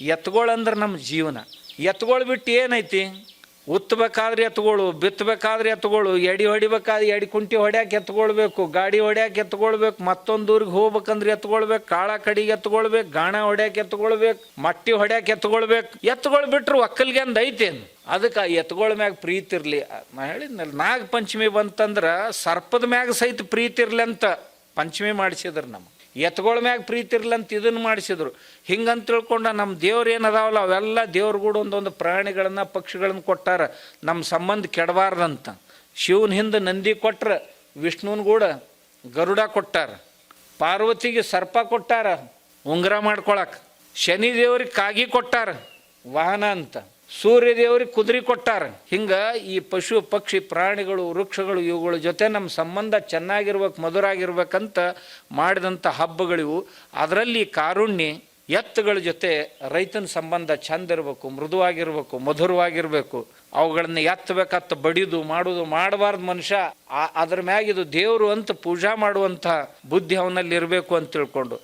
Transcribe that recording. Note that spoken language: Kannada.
ಎತ್ಗೊಳಂದ್ರೆ ನಮ್ಮ ಜೀವನ. ಎತ್ಗೊಳ್ ಬಿಟ್ಟು ಏನೈತಿ? ಉತ್ತಬೇಕಾದ್ರೆ ಎತ್ಗಳು ಬಿತ್ತಬೇಕಾದ್ರೆ ಎತ್ಗಳು, ಎಡಿ ಹೊಡಿಬೇಕಾದ್ರೆ ಎಡಿ ಕುಂಟಿ ಹೊಡ್ಯಾಕೆ ಎತ್ಕೊಳ್ಬೇಕು ಗಾಡಿ ಹೊಡ್ಯಾಕೆ ಎತ್ಕೊಳ್ಬೇಕು ಮತ್ತೊಂದು ಊರಿಗೆ ಹೋಗ್ಬೇಕಂದ್ರೆ ಎತ್ಕೊಳ್ಬೇಕು ಕಾಳ ಕಡಿಗೆ ಎತ್ಕೊಳ್ಬೇಕು ಗಾಣ ಹೊಡ್ಯಾಕೆ ಎತ್ಕೊಳ್ಬೇಕು ಮಟ್ಟಿ ಹೊಡ್ಯಾಕೆ ಎತ್ಕೊಳ್ಬೇಕು ಎತ್ಕೊಳ್ ಬಿಟ್ರು ಒಕ್ಕಲ್ಗೆ ಅಂದ್ ಐತೇನು ಅದಕ್ಕೆ ಎತ್ಗೊಳ ಮ್ಯಾಗ ಪ್ರೀತಿ ಇರಲಿ. ನಾ ಹೇಳಿದ್ನಲ್ಲ ನಾಗ ಪಂಚಮಿ ಬಂತಂದ್ರೆ ಸರ್ಪದ ಮ್ಯಾಗ ಸಹಿತ ಪ್ರೀತಿ ಇರಲಿ ಅಂತ ಪಂಚಮಿ ಮಾಡಿಸಿದ್ರು ನಮ್ಮ ಎತ್ಗೊಳ ಮ್ಯಾಗ ಪ್ರೀತಿ ಇರ್ಲಿ ಅಂತ ಇದನ್ನು ಮಾಡಿಸಿದ್ರು. ಹಿಂಗಂತ ತಿಳ್ಕೊಂಡ ನಮ್ಮ ದೇವ್ರು ಏನದಾವಲ್ಲ, ಅವೆಲ್ಲ ದೇವ್ರ ಕೂಡ ಒಂದೊಂದು ಪ್ರಾಣಿಗಳನ್ನು ಪಕ್ಷಿಗಳನ್ನು ಕೊಟ್ಟಾರ. ನಮ್ಮ ಸಂಬಂಧ ಕೆಡಬಾರ್ದಂತ. ಶಿವನ ಹಿಂದೆ ನಂದಿ ಕೊಟ್ರ ವಿಷ್ಣುವನ್ ಕೂಡ ಗರುಡ ಕೊಟ್ಟಾರ. ಪಾರ್ವತಿಗೆ ಸರ್ಪ ಕೊಟ್ಟಾರ, ಉಂಗುರ ಮಾಡ್ಕೊಳಕ್ಕೆ ಶನಿ ದೇವ್ರಿಗೆ ಕಾಗಿ ಕೊಟ್ಟಾರ, ವಾಹನ ಅಂತ. ಸೂರ್ಯ ದೇವ್ರಿಗೆ ಕುದುರೆ ಕೊಟ್ಟಾರ. ಹಿಂಗ ಈ ಪಶು, ಪಕ್ಷಿ, ಪ್ರಾಣಿಗಳು, ವೃಕ್ಷಗಳು ಇವುಗಳ ಜೊತೆ ನಮ್ಮ ಸಂಬಂಧ ಚೆನ್ನಾಗಿರ್ಬೇಕು, ಮಧುರಾಗಿರ್ಬೇಕಂತ ಮಾಡಿದಂಥ ಹಬ್ಬಗಳಿವು. ಅದರಲ್ಲಿ ಕಾರುಣ್ಯ, ಎತ್ತುಗಳ ಜೊತೆ ರೈತನ ಸಂಬಂಧ ಚಂದ ಇರಬೇಕು, ಮೃದುವಾಗಿರ್ಬೇಕು, ಮಧುರವಾಗಿರ್ಬೇಕು. ಅವುಗಳನ್ನ ಎತ್ತಬೇಕತ್ತ ಬಡಿದು, ಮಾಡುದು, ಮಾಡಬಾರ್ದು ಮನುಷ್ಯ. ಅದ್ರ ಮ್ಯಾಗ ಇದು ದೇವರು ಅಂತ ಪೂಜಾ ಮಾಡುವಂಥ ಬುದ್ಧಿ ಅವನಲ್ಲಿ ಇರಬೇಕು ಅಂತ ತಿಳ್ಕೊಂಡು.